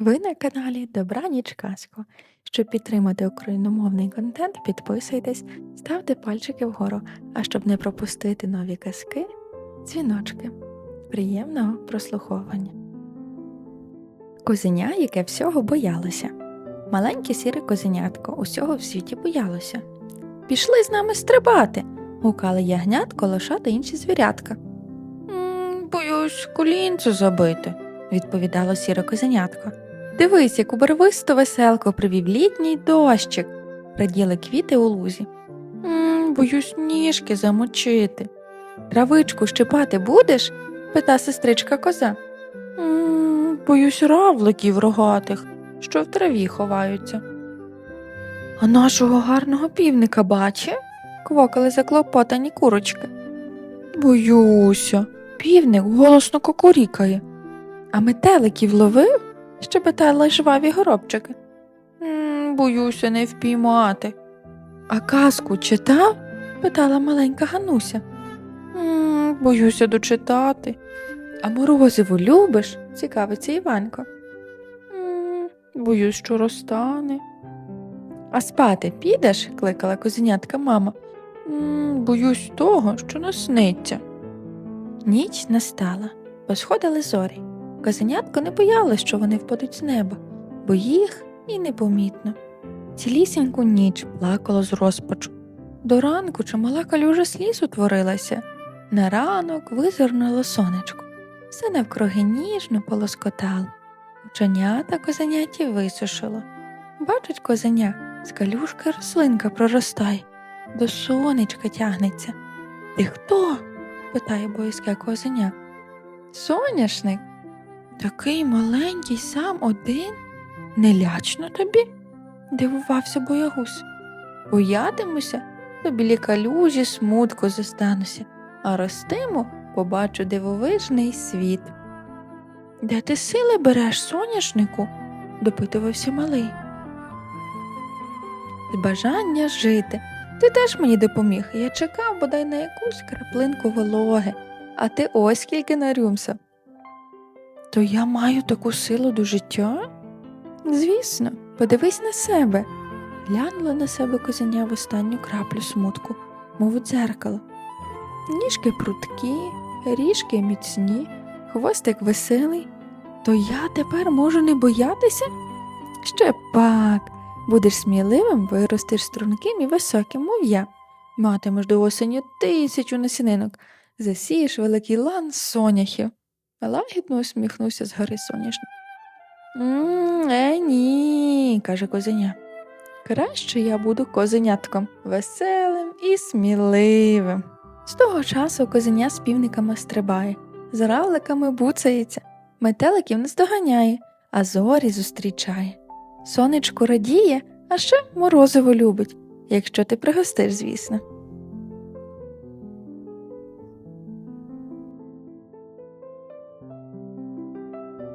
Ви на каналі Добраніч Казко. Щоб підтримати україномовний контент, підписуйтесь, ставте пальчики вгору, а щоб не пропустити нові казки, дзвіночки. Приємного прослуховування. Козеня, яке всього боялося. Маленьке сіре козенятко усього в світі боялося. Пішли з нами стрибати. гукали ягнятко, лоша та інші звірятка. «М, Боюсь, колінце забити, відповідало сіре козенятко. Дивись, яку барвисту веселку привів літній дощик, раділи квіти у лузі. «М, боюсь ніжки замочити. Травичку щипати будеш? пита сестричка коза. «М, боюсь равликів рогатих, що в траві ховаються. А нашого гарного півника бачи? квокали заклопотані курочки. Боюся, півник голосно кокорікає. А метеликів ловив? щебетали жваві горобчики. «М, Боюся не впіймати. А казку читав? питала маленька Гануся. «М, Боюся дочитати. А морозиво любиш? цікавиться Іванко. «М, Боюсь, що розтане. А спати підеш? кликала козенятка мама. «М, Боюсь того, що насниться. Ніч настала, посходили зорі. Козенятко не боялось, що вони впадуть з неба, бо їх і непомітно. Цілісіньку ніч плакало з розпачу. До ранку чимала калюжа сліз утворилася. На ранок визирнуло сонечко. Все навкруги ніжно полоскотало. Оченята козеняті висушило. Бачить козеня, з калюшки рослинка проростає, до сонечка тягнеться. Ти хто? питає боязке козеня. Соняшник. Такий маленький сам один? Не лячно тобі? дивувався боягусь. Боятимуся, то білі калюжі смутку зостануся, а ростиму побачу дивовижний світ. Де ти сили береш, соняшнику? допитувався малий. З бажання жити. Ти теж мені допоміг. Я чекав бодай на якусь краплинку вологи, а ти ось скільки нарюмся. То я маю таку силу до життя? Звісно, подивись на себе. Глянула на себе козеня в останню краплю смутку, мов у дзеркало. Ніжки пруткі, ріжки міцні, хвостик веселий. То я тепер можу не боятися? Ще пак, будеш сміливим, виростеш струнким і високим, мов я. Матимеш до осені тисячу насінинок, засієш великий лан соняхів. Лагідно усміхнувся з гори соняшник. «М, Е, ні, каже козеня. Краще я буду козенятком, веселим і сміливим. З того часу козеня з півниками стрибає, з равликами буцається, метеликів наздоганяє, а зорі зустрічає. Сонечко радіє, а ще морозиво любить, якщо ти пригостиш, звісно.